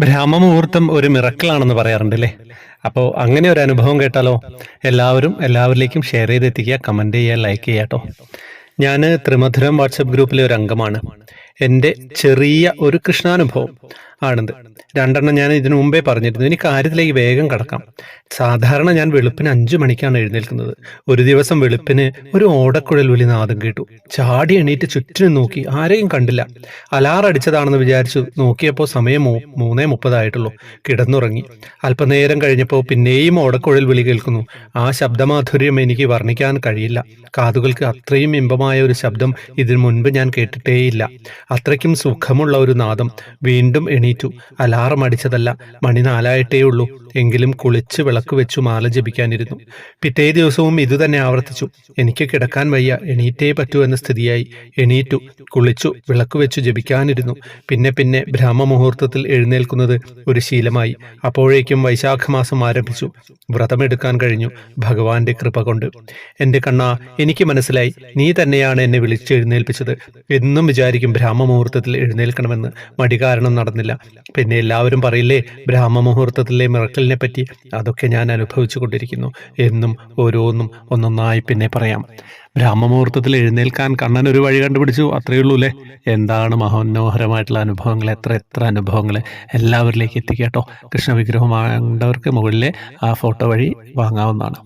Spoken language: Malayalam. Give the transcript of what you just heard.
ബ്രാഹ്മമുഹൂർത്തം ഒരു മിറക്കിളാണെന്ന് പറയാറുണ്ടല്ലേ? അപ്പോൾ അങ്ങനെ ഒരു അനുഭവം കേട്ടാലോ? എല്ലാവരും എല്ലാവരിലേക്കും ഷെയർ ചെയ്തെത്തിക്കുക കമന്റ് ചെയ്യുക ലൈക്ക് ചെയ്യാട്ടോ ഞാൻ ത്രിമധുരം വാട്സപ്പ് ഗ്രൂപ്പിലെ ഒരു അംഗമാണ്. എന്റെ ചെറിയ ഒരു കൃഷ്ണാനുഭവം ആണിത്. രണ്ടെണ്ണം ഞാൻ ഇതിനു മുമ്പേ പറഞ്ഞിരുന്നു. ഇനി കാര്യത്തിലേക്ക് വേഗം കടക്കാം. സാധാരണ ഞാൻ വെളുപ്പിന് അഞ്ചു മണിക്കാണ് എഴുന്നേൽക്കുന്നത്. ഒരു ദിവസം വെളുപ്പിന് ഒരു ഓടക്കുഴൽ വലി നാദം കേട്ടു. ചാടി എണീറ്റ് ചുറ്റിനും നോക്കി. ആരെയും കണ്ടില്ല. അലാറടിച്ചതാണെന്ന് വിചാരിച്ചു നോക്കിയപ്പോൾ സമയം മൂന്നേ മുപ്പതായിട്ടുള്ളൂ. കിടന്നുറങ്ങി. അല്പനേരം കഴിഞ്ഞപ്പോൾ പിന്നെയും ഓടക്കുഴൽ വിളി കേൾക്കുന്നു. ആ ശബ്ദമാധുര്യം എനിക്ക് വർണിക്കാൻ കഴിയില്ല. കാതുകൾക്ക് അത്രയും ഇമ്പമായ ഒരു ശബ്ദം ഇതിനു മുൻപ് ഞാൻ കേട്ടിട്ടേയില്ല. അത്രയ്ക്കും സുഖമുള്ള ഒരു നാദം വീണ്ടും എണീറ്റു. അലാറം അടിച്ചതല്ല മണി നാലായിട്ടേ ഉള്ളൂ എങ്കിലും കുളിച്ച് വിളക്ക് വെച്ചു മാല ജപിക്കാനിരുന്നു. പിറ്റേ ദിവസവും ഇതുതന്നെ ആവർത്തിച്ചു. എനിക്ക് കിടക്കാൻ വയ്യ എണീറ്റേ പറ്റൂ എന്ന സ്ഥിതിയായി. എണീറ്റു കുളിച്ചു വിളക്ക് വെച്ചു ജപിക്കാനിരുന്നു. പിന്നെ പിന്നെ ബ്രഹ്മമുഹൂർത്തത്തിൽ എഴുന്നേൽക്കുന്നത് ഒരു ശീലമായി. അപ്പോഴേക്കും വൈശാഖ മാസം ആരംഭിച്ചു. വ്രതമെടുക്കാൻ കഴിഞ്ഞു ഭഗവാന്റെ കൃപ കൊണ്ട്. എന്റെ കണ്ണ എനിക്ക് മനസ്സിലായി നീ തന്നെയാണ് എന്നെ വിളിച്ചെഴുന്നേൽപ്പിച്ചത് എന്നും വിചാരിക്കും ബ്രാഹ്മമുഹൂർത്തത്തിൽ എഴുന്നേൽക്കണമെന്ന് മടി കാരണം നടന്നില്ല. പിന്നെ എല്ലാവരും പറയില്ലേ ബ്രാഹ്മമുഹൂർത്തത്തിലെ മിറക്കലിനെ പറ്റി അതൊക്കെ ഞാൻ അനുഭവിച്ചു കൊണ്ടിരിക്കുന്നു എന്നും ഓരോന്നും ഒന്നൊന്നായി പിന്നെ പറയാം. ബ്രാഹ്മമുഹൂർത്തത്തിൽ എഴുന്നേൽക്കാൻ കണ്ണൻ ഒരു വഴി കണ്ടുപിടിച്ചു അത്രയേ ഉള്ളൂ അല്ലേ എന്താണ് മനോഹരമായിട്ടുള്ള അനുഭവങ്ങൾ എത്ര എത്ര അനുഭവങ്ങൾ എല്ലാവരിലേക്ക് എത്തിക്കാട്ടോ? കൃഷ്ണ വിഗ്രഹം വാങ്ങേണ്ടവർക്ക് മുകളിലെ ആ ഫോട്ടോ വഴി വാങ്ങാവുന്നതാണ്.